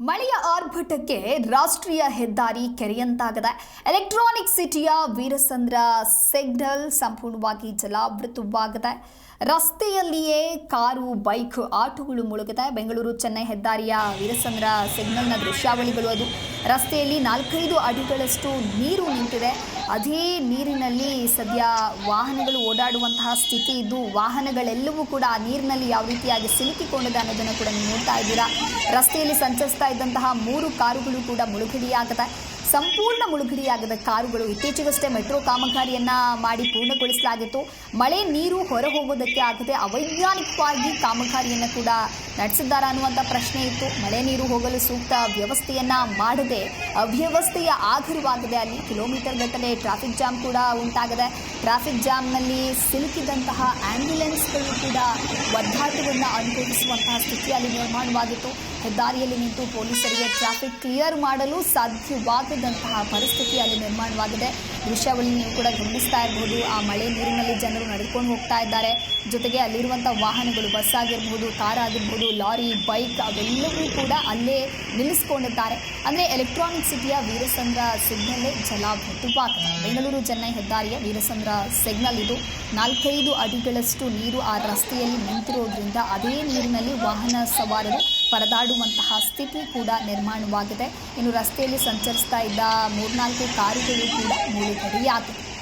ಮಳೆಯ ಆರ್ಭಟಕ್ಕೆ ರಾಷ್ಟ್ರೀಯ ಹೆದ್ದಾರಿ ಕೆರೆಯಂತಾಗದೆ ಎಲೆಕ್ಟ್ರಾನಿಕ್ ಸಿಟಿಯ ವೀರಸಂದ್ರ ಸಿಗ್ನಲ್ ಸಂಪೂರ್ಣವಾಗಿ ಜಲಾವೃತವಾಗಿದೆ ರಸ್ತೆಯಲ್ಲಿಯೇ ಕಾರು, ಬೈಕ್, ಆಟೋಗಳು ಮುಳುಗಿದೆ ಬೆಂಗಳೂರು, ಚೆನ್ನೈ ಹೆದ್ದಾರಿಯ ವೀರಸಂದ್ರ ಸಿಗ್ನಲ್ನ ದೃಶ್ಯಾವಳಿಗಳು ಅದು. ರಸ್ತೆಯಲ್ಲಿ ನಾಲ್ಕೈದು ಅಡಿಗಳಷ್ಟು ನೀರು ನಿಂತಿದೆ. ಅದೇ ನೀರಿನಲ್ಲಿ ಸದ್ಯ ವಾಹನಗಳು ಓಡಾಡುವಂತಹ ಸ್ಥಿತಿ ಇದ್ದು, ವಾಹನಗಳೆಲ್ಲವೂ ಕೂಡ ಆ ನೀರಿನಲ್ಲಿ ಯಾವ ರೀತಿಯಾಗಿ ಸಿಲುಕಿಕೊಂಡಿದೆ ಅನ್ನೋದನ್ನು ಕೂಡ ನೀವು ನೋಡ್ತಾ ಇದ್ದೀರಾ. ರಸ್ತೆಯಲ್ಲಿ ಸಂಚರಿಸ್ತಾ ಇದ್ದಂತಹ ಮೂರು ಕಾರುಗಳು ಕೂಡ ಮುಳುಗಡೆಯಾಗಿದೆ ಸಂಪೂರ್ಣ ಮುಳುಗಡೆಯಾಗದ ಕಾರುಗಳು ಇತ್ತೀಚೆಗಷ್ಟೇ ಮೆಟ್ರೋ ಕಾಮಗಾರಿಯನ್ನ ಮಾಡಿ ಪೂರ್ಣಗೊಳಿಸಲಾಗಿತ್ತು. ಮಳೆ, ನೀರು ಹೊರ ಹೋಗೋದಕ್ಕೆ ಆಗದೆ ಅವೈಜ್ಞಾನಿಕವಾಗಿ ಕಾಮಗಾರಿಯನ್ನು ಕೂಡ ನಡೆಸಿದ್ದಾರ ಅನ್ನುವಂಥ ಪ್ರಶ್ನೆ ಇತ್ತು. ಮಳೆ, ನೀರು ಹೋಗಲು ಸೂಕ್ತ ವ್ಯವಸ್ಥೆಯನ್ನ ಮಾಡದೆ ಅವ್ಯವಸ್ಥೆಯ ಆಧಾರವಾಗದೆ. ಅಲ್ಲಿ ಕಿಲೋಮೀಟರ್ ಗಟ್ಟಲೆ ಟ್ರಾಫಿಕ್ ಜಾಮ್ ಕೂಡ ಉಂಟಾಗಿದೆ. ಟ್ರಾಫಿಕ್ ಜಾಮ್ನಲ್ಲಿ ಸಿಲುಕಿದಂತಹ ಆಂಬ್ಯುಲೆನ್ಸ್ಗಳು ಕೂಡ ಒದ್ದಾಟವನ್ನು ಅನುಭವಿಸುವಂತಹ ಸ್ಥಿತಿ ಅಲ್ಲಿ ನಿರ್ಮಾಣವಾಗಿತ್ತು. ಹೆದ್ದಾರಿಯಲ್ಲಿ ನಿಂತು ಪೊಲೀಸರಿಗೆ ಟ್ರಾಫಿಕ್ ಕ್ಲಿಯರ್ ಮಾಡಲು ಸಾಧ್ಯವಾಗದಂತಹ ಪರಿಸ್ಥಿತಿ ಅಲ್ಲಿ ನಿರ್ಮಾಣವಾಗಿದೆ. ದೃಶ್ಯಾವಳಿ ನೀವು ಕೂಡ ಗಮನಿಸ್ತಾ ಇರಬಹುದು. ಆ ಮಳೆ ನೀರಿನಲ್ಲಿ ಜನರು ನಡೆದುಕೊಂಡು ಹೋಗ್ತಾ ಇದ್ದಾರೆ. ಜೊತೆಗೆ ಅಲ್ಲಿರುವಂಥ ವಾಹನಗಳು ಬಸ್ ಆಗಿರಬಹುದು ಕಾರ್ ಆಗಿರ್ಬೋದು ಲಾರಿ ಬೈಕ್ ಅವೆಲ್ಲವೂ ಕೂಡ ಅಲ್ಲೇ ನಿಲ್ಲಿಸಿಕೊಂಡಿದ್ದಾರೆ. ಅಂದರೆ ಎಲೆಕ್ಟ್ರಾನಿಕ್ ಸಿಟಿಯ ವೀರಸಂದ್ರ ಸಿಗ್ನಲ್ಲೇ ಜಲಾವೃತವಾಗಿದೆ. ಬೆಂಗಳೂರು ಚೆನ್ನೈ ಹೆದ್ದಾರಿಯ ವೀರಸಂದ್ರ ಸಿಗ್ನಲ್ ಇದು. ನಾಲ್ಕೈದು ಅಡಿಗಳಷ್ಟು ನೀರು ಆ ರಸ್ತೆಯಲ್ಲಿ ನಿಂತಿರೋದ್ರಿಂದ ಅದೇ ನೀರಿನಲ್ಲಿ ವಾಹನ ಸವಾರರು ಪರದಾಡುವಂತಹ ಸ್ಥಿತಿ ಕೂಡ ನಿರ್ಮಾಣವಾಗಿದೆ. ಇನ್ನು ರಸ್ತೆಯಲ್ಲಿ ಸಂಚರಿಸ್ತಾ ಇದ್ದ ಮೂರ್ನಾಲ್ಕು ಕಾರುಗಳು ಕೂಡ ಮುಳುಗಡೆಯಾಗಿವೆ